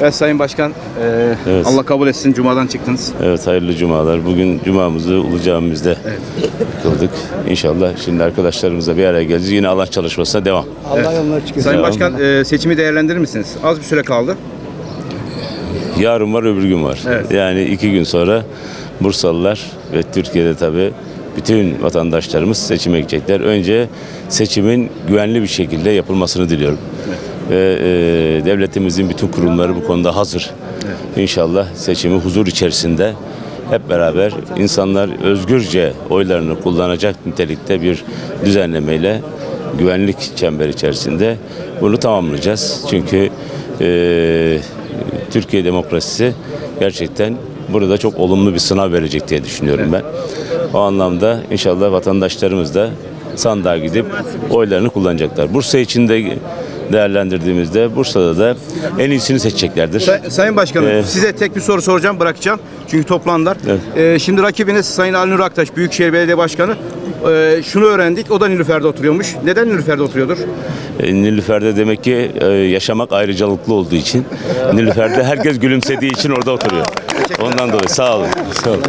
Evet Sayın Başkan, e, Evet. Allah kabul etsin. Cuma'dan çıktınız. Evet hayırlı cumalar. Bugün cumamızı Ulu Camimizde kıldık. İnşallah şimdi arkadaşlarımızla bir araya geleceğiz. Yine alan çalışmasına devam. Allah yoluna çıkıyor. Sayın Devam. Başkan, e, seçimi değerlendirir misiniz? Az bir süre kaldı. Yarın var öbür gün var. Evet. Yani iki gün sonra Bursalılar ve Türkiye'de tabii bütün vatandaşlarımız seçime gidecekler. Önce seçimin güvenli bir şekilde yapılmasını diliyorum. Ve e, devletimizin bütün kurumları bu konuda hazır. İnşallah seçimi huzur içerisinde hep beraber insanlar özgürce oylarını kullanacak nitelikte bir düzenlemeyle güvenlik çemberi içerisinde bunu tamamlayacağız. Çünkü e, Türkiye demokrasisi gerçekten burada çok olumlu bir sınav verecek diye düşünüyorum ben. O anlamda inşallah vatandaşlarımız da sandığa gidip oylarını kullanacaklar. Bursa için de değerlendirdiğimizde Bursa'da da en iyisini seçeceklerdir. Say- Sayın Başkanım, Ee, size tek bir soru soracağım, bırakacağım. Çünkü toplandılar. Evet. E, şimdi rakibiniz Sayın Ali Nur Aktaş, Büyükşehir Belediye Başkanı. E, şunu öğrendik, o da Nilüfer'de oturuyormuş. Neden Nilüfer'de oturuyordur? E, Nilüfer'de demek ki e, yaşamak ayrıcalıklı olduğu için Nilüfer'de herkes gülümsediği için orada oturuyor. Ondan dolayı sağ olun. Sağ olun.